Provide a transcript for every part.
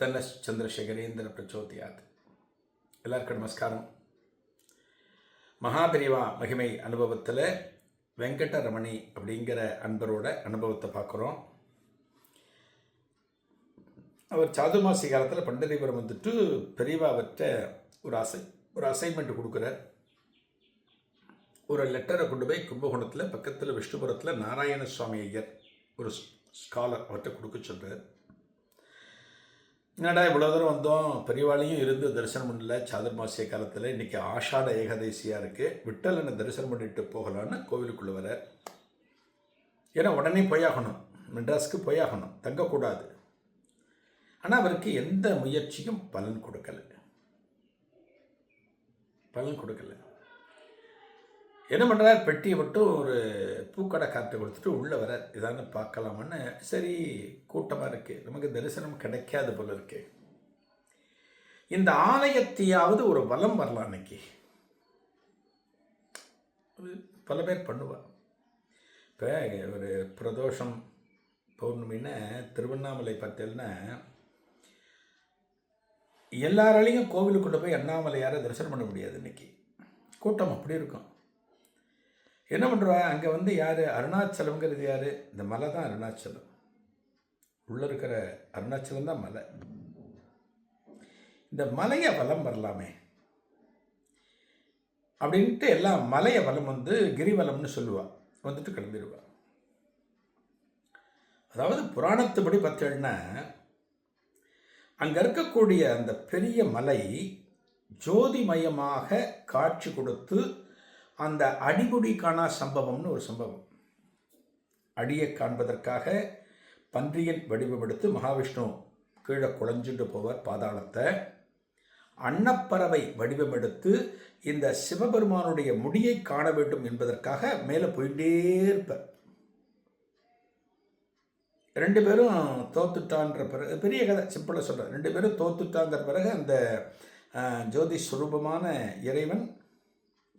ತನ್ನ ಚಂದ್ರಶೇಖರೇಂದ್ರ பிரச்சோதியாத் எல்லாருக்கும் நமஸ்காரம் மகாபெரிவா மகிமை அனுபவத்தில் வெங்கடரமணி அப்படிங்கிற அன்பரோட அனுபவத்தை பார்க்குறோம் அவர் சாதுமாசி காலத்தில் பண்டரிபுரம் வந்துட்டு பெரியவாவற்ற ஒரு அசை ஒரு அசைன்மெண்ட் கொடுக்குறார் ஒரு லெட்டரை கொண்டு போய் கும்பகோணத்தில் பக்கத்தில் விஷ்ணுபுரத்தில் நாராயண சுவாமி ஐயர் ஒரு ஸ்காலர் அவர்கிட்ட கொடுக்க சொல்கிறார் என்னடா இவ்வளோ தூரம் வந்தோம்? பெரியவாளையும் இருந்து தரிசனம் பண்ணல. சாதுர்மாசிய காலத்தில் இன்றைக்கி ஆஷாட ஏகாதசியாக இருக்குது விட்டல் என்ன தரிசனம் பண்ணிட்டு போகலான்னு கோவிலுக்குள்ளே வர ஏன்னா உடனே போயாகணும். மெட்ராஸ்க்கு போயாகணும். தங்கக்கூடாது. ஆனால் அவருக்கு எந்த முயற்சியும் பலன் கொடுக்கல. பலன் கொடுக்கல. என்ன பண்ணுறார் பெட்டியை மட்டும் ஒரு பூக்கடை காற்று கொடுத்துட்டு உள்ளே வர இதான்னு பார்க்கலாமான்னு சரி கூட்டமாக இருக்குது நமக்கு தரிசனம் கிடைக்காது போல இருக்கு. இந்த ஆலயத்தையாவது ஒரு வலம் வரலாம் அன்னைக்கு. பல பேர் பண்ணுவாள் இப்போ ஒரு பிரதோஷம் பௌர்ணமின்னு திருவண்ணாமலை பார்த்தேன்னா எல்லாராலையும் கோவிலுக்குள்ளே போய் அண்ணாமலையாரை தரிசனம் பண்ண முடியாது இன்றைக்கி கூட்டம் அப்படி இருக்கும். என்ன பண்ணுறா அங்கே வந்து யார்? அருணாச்சலம்ங்கிறது யார்? இந்த மலை தான் அருணாச்சலம். உள்ளே இருக்கிற அருணாச்சலம் தான் மலை. இந்த மலையை வலம் வரலாமே. அப்படின்ட்டு எல்லாம் மலையை வலம் வந்து கிரிவலம்னு சொல்லுவாள் வந்துட்டு கிளம்பிடுவா. அதாவது புராணத்துப்படி பார்த்தேன்னா அங்கே இருக்கக்கூடிய அந்த பெரிய மலை ஜோதிமயமாக காட்சி கொடுத்து அந்த அடிமுடி காணா சம்பவம்னு ஒரு சம்பவம். அடியை காண்பதற்காக பன்றியின் வடிவமெடுத்து மகாவிஷ்ணு கீழே குழஞ்சுண்டு போவார் பாதாளத்தை. அன்னப்பறவை வடிவமெடுத்து இந்த சிவபெருமானுடைய முடியை காண வேண்டும் என்பதற்காக மேலே போயிட்டே இருப்பார். ரெண்டு பேரும் தோத்துட்டான்ற பிறகு பெரிய கதை சிம்பிளாக சொல்கிறேன் ரெண்டு பேரும் தோத்துட்டாங்கிற பிறகு அந்த ஜோதி சுரூபமான இறைவன்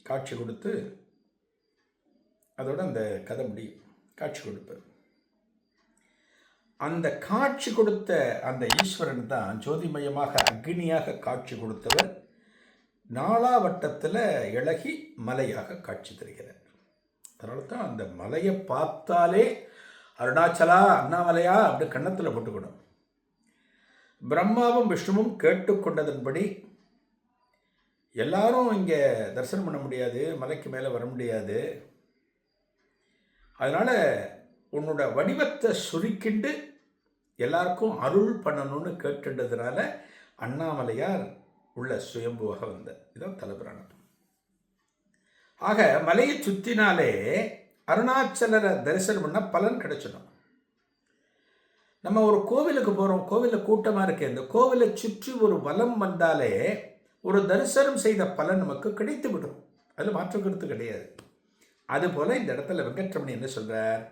காட்சி கொடுத்து அதோட அந்த கதை முடியும். காட்சி கொடுப்பேன் அந்த காட்சி கொடுத்த அந்த ஈஸ்வரன் தான் ஜோதிமயமாக அக்னியாக காட்சி கொடுத்தவர். நாலாவட்டத்தில் இழகி மலையாக காட்சி தருகிறார். அதனால தான் அந்த மலையை பார்த்தாலே அருணாச்சலா அண்ணாமலையா அப்படி கன்னத்தில் போட்டுக்கணும். பிரம்மாவும் விஷ்ணுவும் கேட்டுக்கொண்டதன்படி எல்லாரும் இங்கே தரிசனம் பண்ண முடியாது மலைக்கு மேலே வர முடியாது. அதனால் உன்னோட வடிவத்தை சுருக்கிண்டு எல்லாருக்கும் அருள் பண்ணணும்னு கேட்டுன்றதுனால அண்ணாமலையார் உள்ள சுயம்புவாக வந்த இதான் தலைபிராணம் ஆக மலையை சுற்றினாலே அருணாச்சலரை தரிசனம் பண்ண பலன் கிடைச்சிடும். நம்ம ஒரு கோவிலுக்கு போகிறோம் கோவிலில் கூட்டமாக இருக்கு இந்த கோவிலை சுற்றி ஒரு வலம் வந்தாலே ஒரு தரிசனம் செய்த பலன் நமக்கு கிடைத்து விடும் அதில் மாற்று கருத்து கிடையாது. அதுபோல் இந்த இடத்துல வெங்கட்ரமணி என்ன சொல்கிறார்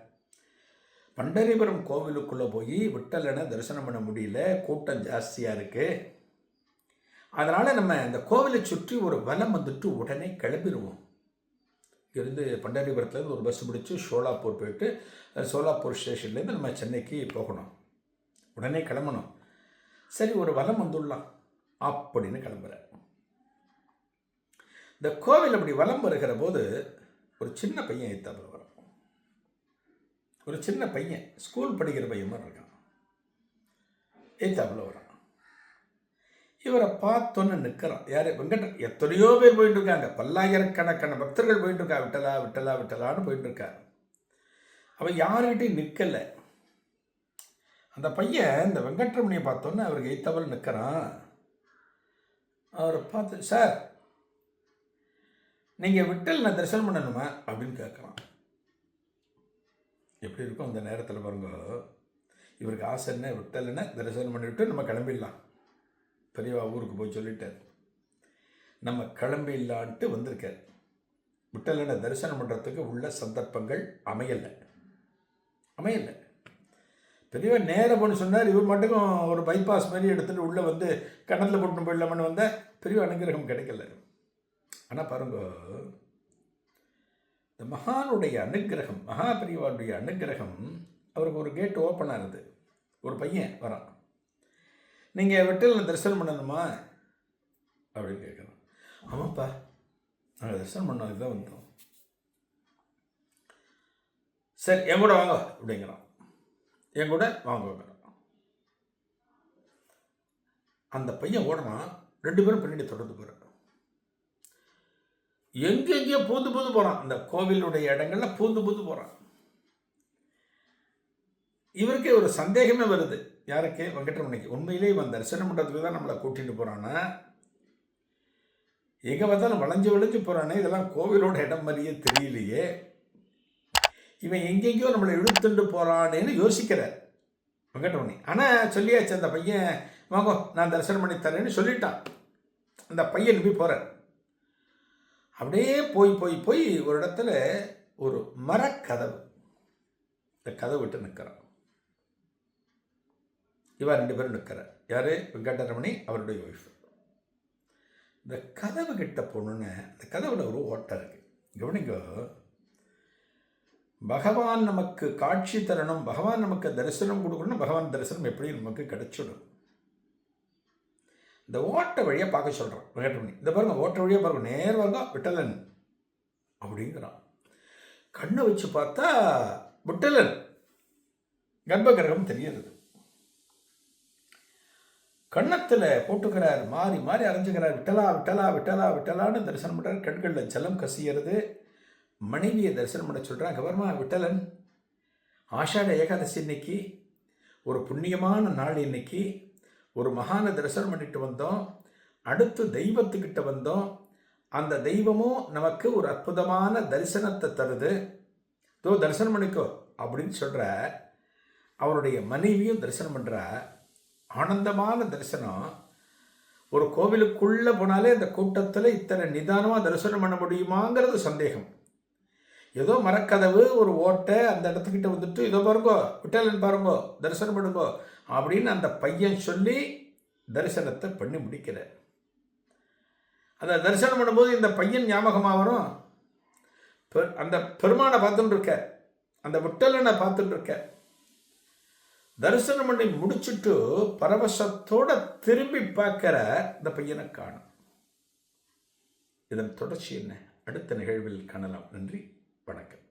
பண்டரிபுரம் கோவிலுக்குள்ளே போய் விட்டலனை தரிசனம் பண்ண முடியல கூட்டம் ஜாஸ்தியாக இருக்குது அதனால் நம்ம இந்த கோவிலை சுற்றி ஒரு வலம் வந்துட்டு உடனே கிளம்பிடுவோம் இங்கேருந்து பண்டரிபுரத்துலேருந்து ஒரு பஸ் பிடிச்சி சோலாப்பூர் போயிட்டு சோலாப்பூர் ஸ்டேஷன்லேருந்து நம்ம சென்னைக்கு போகணும். உடனே கிளம்பணும். சரி ஒரு வலம் வந்துடலாம். அப்படின்னு கிளம்புறேன் இந்த கோவில் அப்படி வலம் வருகிற போது ஒரு சின்ன பையன் எத்தாப்புல வரும். ஒரு சின்ன பையன் ஸ்கூல் படிக்கிற பையன் மாதிரி இருக்கான். எத்தாப்புல வரான். இவரை பார்த்தோன்னு நிற்கிறான். யார்? வெங்கட. எத்தனையோ பேர் போயிட்டு இருக்காங்க பல்லாயிரக்கணக்கான பக்தர்கள் போயிட்டு இருக்கா விட்டலா விட்டலா விட்டலான்னு போயிட்டு இருக்காரு அவன் யார்கிட்டையும் நிற்கலை. அந்த பையன் இந்த வெங்கட்ரமணியை பார்த்தோன்னே அவருக்கு எய்த்தவள் நிற்கிறான். அவரை பார்த்து சார் நீங்கள் விட்டல் நான் தரிசனம் பண்ணணுமா? அப்படின்னு கேட்குறான் எப்படி இருக்கும் அந்த நேரத்தில் பாருங்க. இவருக்கு ஆசை என்ன? விட்டல்னா தரிசனம் பண்ணிவிட்டு நம்ம கிளம்பிடலாம். பெரியவா ஊருக்கு போய் சொல்லிட்டார். நம்ம கிளம்பிடலான்ட்டு வந்திருக்கார். விட்டலனை தரிசனம் பண்ணுறதுக்கு உள்ள சந்தர்ப்பங்கள் அமையலை. அமையலை. பெரியவா நேரம் போன்னு சொன்னார். இவர் மட்டுக்கும் ஒரு பைபாஸ் மாதிரி எடுத்துகிட்டு உள்ளே வந்து கணத்தில் போட்டு போயிடலாமான்னு வந்தால் பெரிய அனுகிரகம் கிடைக்கல. ஆனால் பாருங்க இந்த மகானுடைய அனுகிரகம் மகா பெரியவாளுடைய அனுகிரகம் அவருக்கு ஒரு கேட் ஓப்பன் ஆகுது. ஒரு பையன் வரான். நீங்கள் வெட்டில் தரிசனம் பண்ணணுமா? அப்படின்னு கேட்குறான் ஆமாப்பா நாங்கள் தரிசனம் பண்ணதுக்கு தான் வந்தோம். சரி என் கூட வாங்க அப்படிங்கிறான். என் கூட வாங்குவாங்க அந்த பையன் ஓடுறான். ரெண்டு பேரும் பின்னாடி தொடர்ந்து போகிறாங்க எங்கெங்கேயோ பூந்து பூந்து போகிறான் அந்த கோவிலுடைய இடங்கள்ல பூந்து பூந்து போகிறான் இவருக்கே ஒரு சந்தேகமே வருது. யாருக்கு? வெங்கட்ரமணிக்கு. உண்மையிலே இவன் தரிசனம் பண்ணுறதுக்கு தான் நம்மளை கூட்டிகிட்டு போகிறானா எங்கே பார்த்தாலும் வளைஞ்சு வளைஞ்சு போகிறானே இதெல்லாம் கோவிலோட இடம் மாதிரியே தெரியலையே. இவன் எங்கெங்கேயோ நம்மளை இழுத்துண்டு போகிறானேன்னு யோசிக்கிறார் வெங்கட்ரமணி. ஆனால் சொல்லியாச்சு அந்த பையன் வாங்கோ நான் தரிசனம் பண்ணி தரேன்னு சொல்லிட்டான். அந்த பையன் நம்பி போகிறார் அப்படியே போய் போய் போய் ஒரு இடத்துல ஒரு மரக்கதவு. இந்த கதவு விட்டு நிற்கிறான். இவா ரெண்டு பேரும் நிற்கிறார். யார்? வெங்கடரமணி அவருடைய ஒய்ஃப் இந்த கதவு கிட்ட போகணுன்னு அந்த கதவுல ஒரு ஓட்டை இருக்கு. கவனிங்க பகவான் நமக்கு காட்சி தரணும் பகவான் நமக்கு தரிசனம் கொடுக்கணும் பகவான் தரிசனம் எப்படி நமக்கு கிடைச்சிடும். இந்த ஓட்ட வழியாக பார்க்க சொல்கிறான் வெங்கட்ரமணி இந்த பாருங்க ஓட்ட வழியாக பாருங்க நேர் வாங்க விட்டலன் அப்படிங்கிறான். கண்ணை வச்சு பார்த்தா விட்டலன். கர்ப்பகிரகம் தெரியுது. கன்னத்தில் போட்டுக்கிறார் மாறி மாறி அரைஞ்சுக்கிறார் விட்டலா விட்டலா விட்டலா விட்டலான்னு தரிசனம் பண்ணுறார் கண்களில் ஜலம் கசியறது. மனைவியை தரிசனம் பண்ண சொல்கிறான் கவர்மா விட்டலன். ஆஷாட ஏகாதசி இன்னைக்கு ஒரு புண்ணியமான நாள் இன்னைக்கு. ஒரு மகான தரிசனம் பண்ணிட்டு வந்தோம். அடுத்து தெய்வத்துக்கிட்ட வந்தோம். அந்த தெய்வமும் நமக்கு ஒரு அற்புதமான தரிசனத்தை தருது. தோ தரிசனம் பண்ணிக்கோ அப்படின்னு சொல்கிற அவருடைய மனைவியும் தரிசனம் பண்ணுற ஆனந்தமான தரிசனம். ஒரு கோவிலுக்குள்ளே போனாலே அந்த கூட்டத்தில் இத்தனை நிதானமாக தரிசனம் பண்ண முடியுமாங்கிறது சந்தேகம். ஏதோ மரக்கதவு ஒரு ஓட்டை அந்த இடத்துக்கிட்ட வந்துட்டு இதோ பாருங்கோ விட்டலன் பாருங்கோ தரிசனம் பண்ணுங்கோ அப்படின்னு அந்த பையன் சொல்லி தரிசனத்தை பண்ணி முடிக்கிறார். அந்த தரிசனம் பண்ணும்போது இந்த பையன் ஞாபகமாக வரும்? பெ- அந்த பெருமானை பார்த்துட்டு இருக்க அந்த விட்டலனை பார்த்துட்டு இருக்க. தரிசனம் பண்ணி முடிச்சுட்டு பரவசத்தோட திரும்பி பார்க்கிற இந்த பையனை காணும். இதன் தொடர்ச்சி என்ன? அடுத்த நிகழ்வில் காணலாம். நன்றி. வணக்கம்